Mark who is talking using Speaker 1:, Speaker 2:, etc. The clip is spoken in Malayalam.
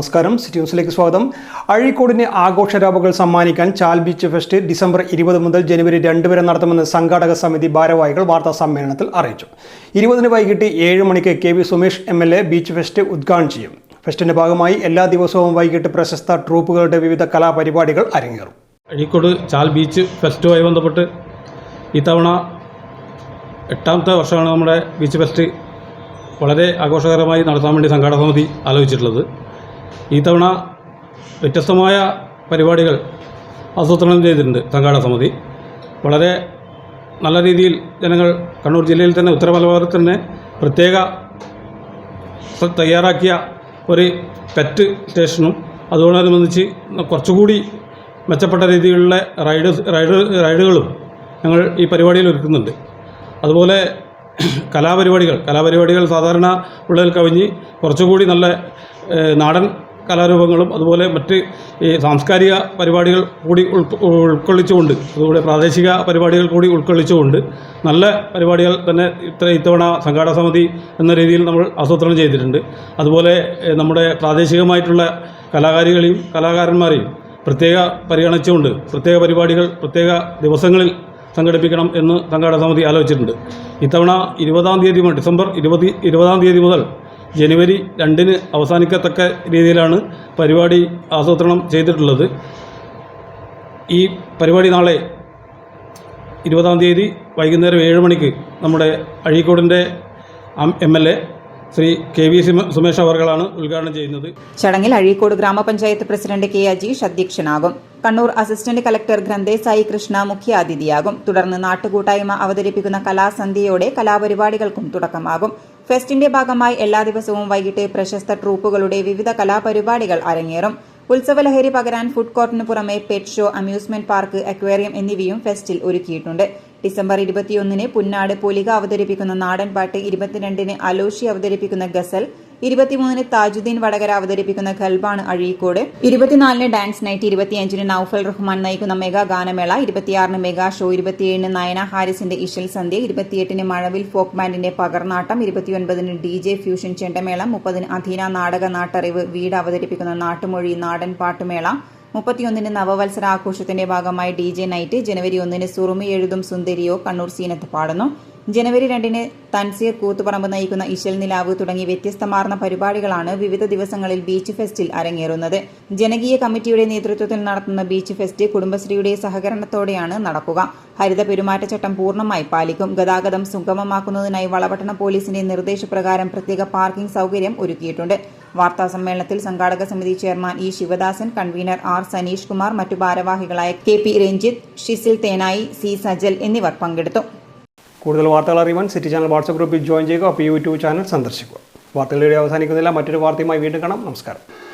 Speaker 1: നമസ്കാരം. സിറ്റി ന്യൂസിലേക്ക് സ്വാഗതം. അഴീക്കോടിന് ആഘോഷരാപകൾ സമ്മാനിക്കാൻ ചാൽ ബീച്ച് ഫെസ്റ്റ് ഡിസംബർ ഇരുപത് മുതൽ ജനുവരി രണ്ട് വരെ നടത്തുമെന്ന് സംഘാടക സമിതി ഭാരവാഹികൾ വാർത്താ സമ്മേളനത്തിൽ അറിയിച്ചു. ഇരുപതിന് വൈകിട്ട് ഏഴ് മണിക്ക് K V Sumesh M L A beach fest ഉദ്ഘാടനം ചെയ്യും. ഫെസ്റ്റിന്റെ ഭാഗമായി എല്ലാ ദിവസവും വൈകിട്ട് പ്രശസ്ത ട്രൂപ്പുകളുടെ വിവിധ കലാപരിപാടികൾ അരങ്ങേറും.
Speaker 2: അഴീക്കോട് ചാൽ ബീച്ച് ഫെസ്റ്റുമായി ബന്ധപ്പെട്ട് ഇത്തവണ എട്ടാമത്തെ വർഷമാണ് നമ്മുടെ ബീച്ച് ഫെസ്റ്റ് വളരെ ആഘോഷകരമായി നടത്താൻ വേണ്ടി സംഘാടക സമിതി ആലോചിച്ചിട്ടുള്ളത്. ഈ തവണ വ്യത്യസ്തമായ പരിപാടികൾ ആസൂത്രണം ചെയ്തിട്ടുണ്ട് സംഘാടക സമിതി. വളരെ നല്ല രീതിയിൽ ജനങ്ങൾ കണ്ണൂർ ജില്ലയിൽ തന്നെ ഉത്തര മലബാറിൽ തന്നെ പ്രത്യേക തയ്യാറാക്കിയ ഒരു പെറ്റ് സ്റ്റേഷനും അതോടനുബന്ധിച്ച് കുറച്ചുകൂടി മെച്ചപ്പെട്ട രീതിയിലുള്ള റൈഡ് റൈഡ് റൈഡുകളും ഞങ്ങൾ ഈ പരിപാടിയിൽ ഒരുക്കുന്നുണ്ട്. അതുപോലെ കലാപരിപാടികൾ കലാപരിപാടികൾ സാധാരണ ഉള്ളതിൽ കവിഞ്ഞ് കുറച്ചുകൂടി നല്ല നാടൻ കലാരൂപങ്ങളും അതുപോലെ മറ്റ് ഈ സാംസ്കാരിക പരിപാടികൾ കൂടി ഉൾക്കൊള്ളിച്ചുകൊണ്ട് അതുപോലെ പ്രാദേശിക പരിപാടികൾ കൂടി ഉൾക്കൊള്ളിച്ചുകൊണ്ട് നല്ല പരിപാടികൾ തന്നെ ഇത്ര ഇത്തവണ സംഘാടക സമിതി എന്ന രീതിയിൽ നമ്മൾ ആസൂത്രണം ചെയ്തിട്ടുണ്ട്. അതുപോലെ നമ്മുടെ പ്രാദേശികമായിട്ടുള്ള കലാകാരികളെയും കലാകാരന്മാരെയും പ്രത്യേക പരിഗണിച്ചുകൊണ്ട് പ്രത്യേക പരിപാടികൾ പ്രത്യേക ദിവസങ്ങളിൽ സംഘടിപ്പിക്കണം എന്ന് സംഘാടക സമിതി ആലോചിച്ചിട്ടുണ്ട്. ഇത്തവണ ഇരുപതാം തീയതി ഡിസംബർ ഇരുപത് ഇരുപതാം തീയതി മുതൽ ജനുവരി രണ്ടിന് അവസാനിക്കത്തക്ക രീതിയിലാണ് പരിപാടി ആസൂത്രണം ചെയ്തിട്ടുള്ളത്. ഈ പരിപാടി നാളെ ഇരുപതാം തീയതി വൈകുന്നേരം ഏഴ് മണിക്ക് നമ്മുടെ അഴീക്കോടിന്റെ M L A Shri K V Suma- Sumesh അവർകളാണ് ഉദ്ഘാടനം ചെയ്യുന്നത്.
Speaker 3: ചടങ്ങിൽ അഴീക്കോട് ഗ്രാമപഞ്ചായത്ത് പ്രസിഡന്റ് കെ അജീഷ് അധ്യക്ഷനാകും. കണ്ണൂർ അസിസ്റ്റന്റ് കലക്ടർ ഗ്രന്ഥേസായി കൃഷ്ണ മുഖ്യാതിഥിയാകും. തുടർന്ന് നാട്ടുകൂട്ടായ്മ അവതരിപ്പിക്കുന്ന കലാസന്ധ്യയോടെ കലാപരിപാടികൾക്കും തുടക്കമാകും. ഫെസ്റ്റിന്റെ ഭാഗമായി എല്ലാ ദിവസവും വൈകിട്ട് പ്രശസ്ത ട്രൂപ്പുകളുടെ വിവിധ കലാപരിപാടികൾ അരങ്ങേറും. ഉത്സവലഹരി പകരാൻ ഫുഡ് കോർട്ടിന് പുറമെ pet show amusement park aquarium എന്നിവയും ഫെസ്റ്റിൽ ഒരുക്കിയിട്ടുണ്ട്. ഡിസംബർ ഇരുപത്തിയൊന്നിന് പുന്നാട് പൊലിക അവതരിപ്പിക്കുന്ന നാടൻപാട്ട് ഇരുപത്തിരണ്ടിന് അലോഷി അവതരിപ്പിക്കുന്ന ഗസൽ ഇരുപത്തിമൂന്നിന് താജുദ്ദീൻ വടകര അവതരിപ്പിക്കുന്ന ഖൽബാണ് അഴീക്കോട്. ഇരുപത്തിനാലിന് ഡാൻസ് നൈറ്റ് ഇരുപത്തിയഞ്ചിന് നൌഫൽ റഹ്മാൻ നയിക്കുന്ന മെഗാ ഗാനമേള. ഇരുപത്തിയാറിന് മെഗാ ഷോ. ഇരുപത്തിയേഴിന് നയന ഹാരിസിന്റെ ഇഷൽ സന്ധ്യ. ഇരുപത്തിയെട്ടിന് മഴവിൽ ഫോക്ക് ബാൻഡിന്റെ പകർനാട്ടം ഇരുപത്തിയൊൻപതിന് ഡി ജെ ഫ്യൂഷൻ ചെണ്ടമേള. മുപ്പതിന് അധീന നാടക നാട്ടറിവ് വീട് അവതരിപ്പിക്കുന്ന നാട്ടുമൊഴി നാടൻ പാട്ടുമേള. മുപ്പത്തിയൊന്നിന് നവവത്സര ആഘോഷത്തിന്റെ ഭാഗമായി ഡി ജെ നൈറ്റ്. ജനുവരി ഒന്നിന് സുറുമി എഴുതും സുന്ദരിയോ കണ്ണൂർ സീനത്ത് പാടുന്നു. ജനുവരി രണ്ടിന് തൻസീർ കൂത്തുപറമ്പ് നയിക്കുന്ന ഇശൽ നിലാവ് തുടങ്ങി വ്യത്യസ്തമാർന്ന പരിപാടികളാണ് വിവിധ ദിവസങ്ങളിൽ ബീച്ച് ഫെസ്റ്റിൽ അരങ്ങേറുന്നത്. ജനകീയ കമ്മിറ്റിയുടെ നേതൃത്വത്തിൽ നടത്തുന്ന ബീച്ച് ഫെസ്റ്റ് കുടുംബശ്രീയുടെ സഹകരണത്തോടെയാണ് നടക്കുക. ഹരിത പെരുമാറ്റച്ചട്ടം പൂർണമായി പാലിക്കും. ഗതാഗതം സുഗമമാക്കുന്നതിനായി വളപട്ടണ പോലീസിന്റെ നിർദ്ദേശപ്രകാരം പ്രത്യേക പാർക്കിംഗ് സൗകര്യം ഒരുക്കിയിട്ടുണ്ട്. വാർത്താ സമ്മേളനത്തിൽ സംഘാടക സമിതി chairman E Sivadasan convener R Saneesh Kumar മറ്റു ഭാരവാഹികളായ കെ പി രഞ്ജിത്ത് ഷിസിൽ തേനായി സി സജൽ എന്നിവർ പങ്കെടുത്തു.
Speaker 1: കൂടുതൽ വാർത്തകൾ അറിയുവാൻ സിറ്റി ചാനൽ വാട്സപ്പ് ഗ്രൂപ്പിൽ ജോയിൻ ചെയ്യുക അപ്പോൾ യൂട്യൂബ് ചാനൽ സന്ദർശിക്കുക. വാർത്തകളിലൂടെ അവസാനിക്കുന്നില്ല മറ്റൊരു വാർത്തയുമായി വീണ്ടും കാണാം. നമസ്കാരം.